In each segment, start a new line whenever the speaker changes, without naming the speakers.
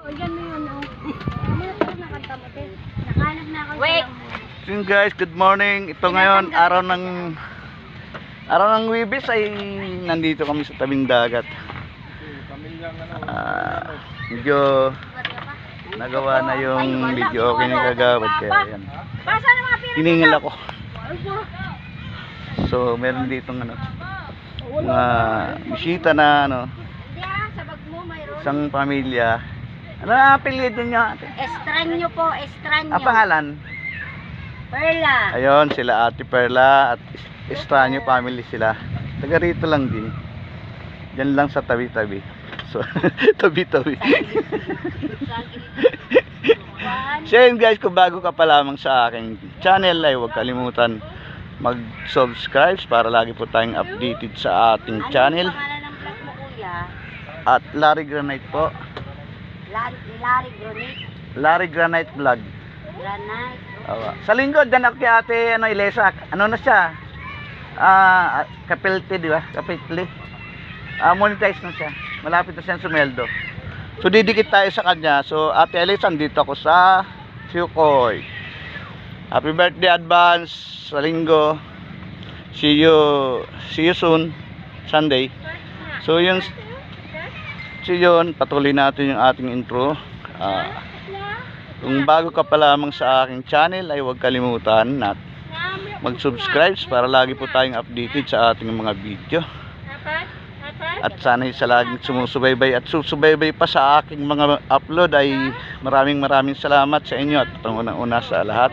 Oh, yan na yun, oh. Ano na ito nakanta mo, te? Nakahanap na ako
Wait.
So yun guys, good morning. Ito ngayon, araw ng araw ng Wibis ay nandito kami sa tabing dagat. Ah, medyo nagawa na yung video okay na gagawad kaya yan.
Mga.
Hiningal ako. So meron dito ano mga bisita na ano,
ah, sa bag mo mayroon.
isang pamilya. Ano ang apelyido niya? ate?
Estranyo po, estranyo.
Ang pangalan?
Perla.
Ayun, sila Ate Perla at Estranyo family sila. Taga rito lang din. Diyan lang sa tabi-tabi. So, tabi-tabi. so yun guys, kung bago ka pa lamang sa aking channel ay huwag kalimutan mag-subscribe para lagi po tayong updated sa ating channel.
Ano yung pangalan ng vlog mo, kuya?
At Larry Granite po.
Larry, Granite.
Larry Granite Vlog.
Granite.
Awa. Sa linggo, dyan ako kay ate ano, Ilesa. Ano na siya? Ah, kapilte, di ba? Kapitli. Ah, monetize na siya. Malapit na siya sumeldo. So, didikit tayo sa kanya. So, ate Elisa, dito ako sa Sukoy. Happy birthday advance sa linggo. See you, see you soon. Sunday. So, yun, so yun, patuloy natin yung ating intro. Ah, kung bago ka pa lamang sa aking channel ay huwag kalimutan na mag-subscribe para lagi po tayong updated sa ating mga video. At sana sa laging sumusubaybay at susubaybay pa sa aking mga upload ay maraming maraming salamat sa inyo at ang unang-una sa lahat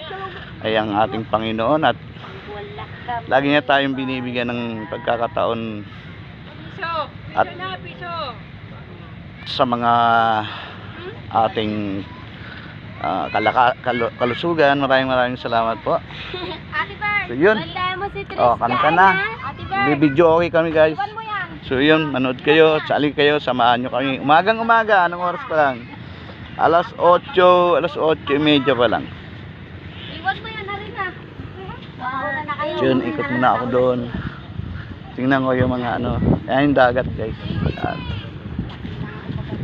ay ang ating Panginoon at lagi niya tayong binibigyan ng pagkakataon at sa mga ating ah, kalaka, kalu- kalusugan maraming maraming salamat po. So yun.
wala mo si
oh kanta na. Video okay kami guys. So yun manood kayo sali kayo samahan nyo kami. Umagang umaga anong oras pa lang? Alas 8 alas 8 pa lang.
Iwan mo yan, na. Kayo.
so yun ikot muna ako doon. Tingnan ko yung mga ano. Ayan yung dagat guys. Ayan.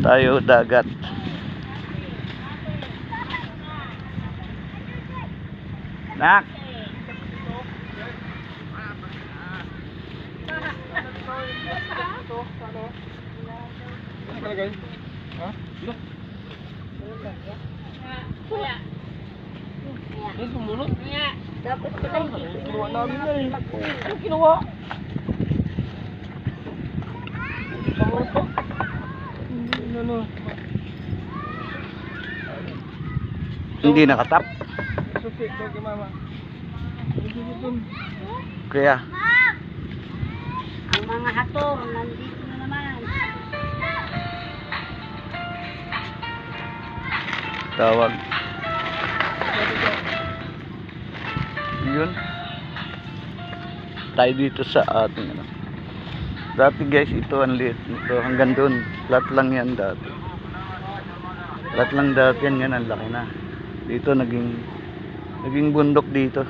Tayo dagat nak
Dapat hindi.
Kinuha namin na eh. Ano kinuha? Kamot pa. Hindi ano.
hindi nakatap?
Susi kay mama.
Kaya
Ang mga hator, nandito na naman.
tawag. Yun. Tayo dito sa ating ano. Dati guys ito ang liit. Ito hanggang doon flat lang yan dati. Flat lang dati yan yan ang laki na. Dito naging naging bundok dito.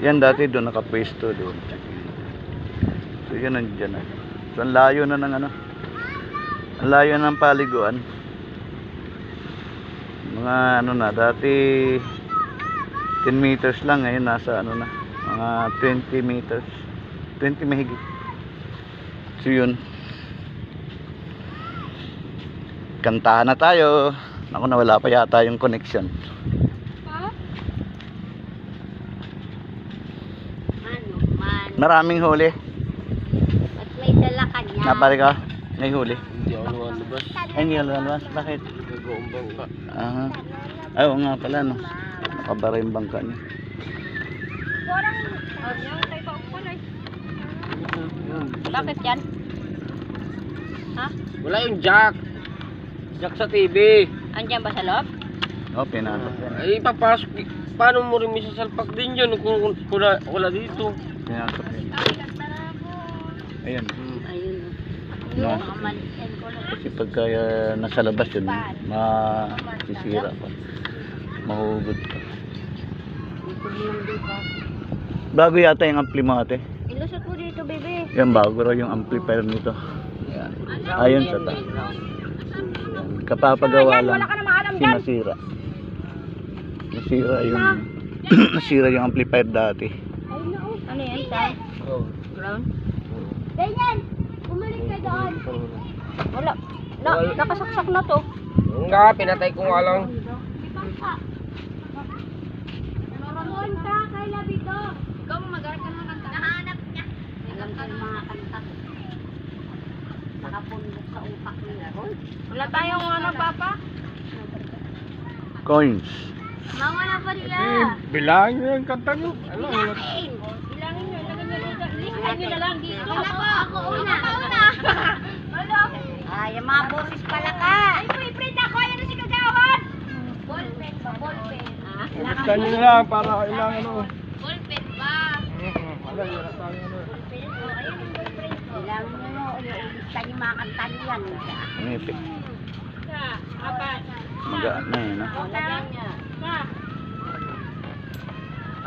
Yan dati doon nakapwesto doon. So yan nandiyan na. So ang layo na ng ano ang layo ng paliguan. Mga ano na dati 10 meters lang ngayon nasa ano na mga 20 meters. 20 mahigit. So yun kantahan na tayo ako nawala pa yata yung connection maraming huli
At may dala ka niya.
napari ka may huli
Hindi ako lumalabas.
ay hindi ka lalabas bakit
Nag-uumbang ka.
aha ay oo nga pala no nakabara yung bangka niya
Bakit yan? Ha?
Wala yung jack. Jack sa TV.
Andiyan ba sa loob?
oh pinasok yan
Ay, papasok. Paano mo rin misasalpak din yun kung wala, wala dito?
pinasok yan ayun
Ayun.
No.
Lang.
Kasi pagka uh, nasa labas yun, masisira pa. Mahugot pa. Bago yata yung ampli mo ate.
Ilusot mo dito, bebe.
Yan, bago raw yung amplifier nito. Yan. Ayun sa ta. Kapapagawa lang.
wala ka na maalam dyan.
Sinasira. Nasira yung nasira yung amplifier dati.
Ano yan?
Oh.
Ground? Ganyan! Bumalik ka doon. Wala. Na,
Wala.
nakasaksak na to.
Nga, pinatay ko nga lang.
Doon ka kay Labito. Ikaw mag-aral ka ng kanta. Nahanap niya. Alam ko yung mga kanta. Nakapundok sa utak niya. Wala tayong ano, Papa?
Coins.
Mama na pa nila.
bilangin nyo yung kanta nyo. Ano?
Bilangin! Bilangin nyo. Ilagay nyo nyo na lang dito. Ako, ako una. Ako una. Ano? Ay, yung mga boses pala ka. Ay, boyfriend ako. Yan na si Kagawan. Ballpen ba? Ballpen. Ah?
Basta nyo na lang para ilang ano.
Ballpen ba?
Wala, wala tayo ano.
Ballpen. Oh, ayun yung. Bilangin nyo no. Ilista nyo mga kanta nyo yan.
Umipit.
Sa, apat.
Magaan na yun.
Oh, lagyan niya.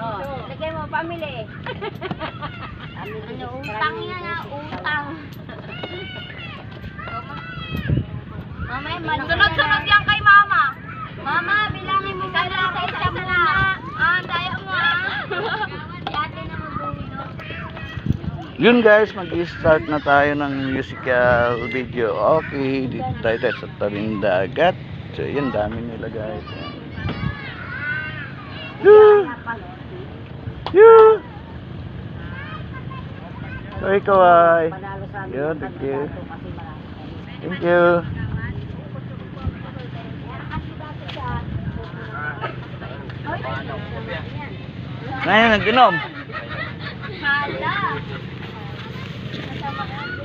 Oh, lagay mo, pamili. ano, utang yan na, utang. Mama, sunod-sunod yan kay mama. Mama, bilangin mo muna sa isa muna. Ah, tayo mo ah. Yate na mabuno.
Yun guys, mag-start na tayo ng musical video. Okay, dito tayo tayo sa tabing dagat. So, yun, dami nila guys. Yoo! Yoo! So, ikaw ay. Yun, thank you. Thank you. Ngayon, nag-inom.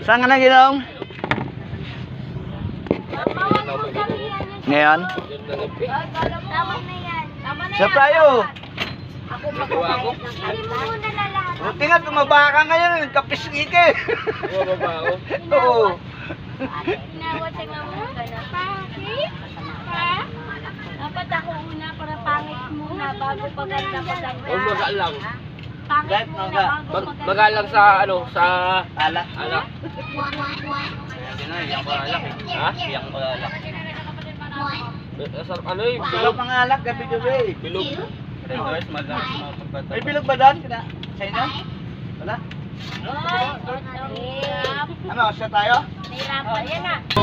Saan ka
mo kami yan.
Ngayon?
Tama na yan. Tama na
Sa tayo.
Ako magbabayad ng Hindi mo muna lalaman.
Buti nga, tumaba ka ngayon. Nagkapisngi ka eh.
Bumaba ako.
Oo.
Inawat sa mga mga gana. Bakit? Ha? Dapat ako una para pangit muna bago paganda paganda.
O maga lang.
Pangit
Guys,
muna
maga.
bago
Mag
paganda.
maga lang sa ano, sa
Ala.
alak.
Iyak ko alak.
Ha?
Iyak ko alak.
Eh, Sa ano eh,
Bilog
bilog.
mga alak, gabi-gabi.
Bilog.
May bilog ba doon? Kina- Sa inyo? Wala?
Oy!
Ano, siya tayo?
Nahirapan. Yan na.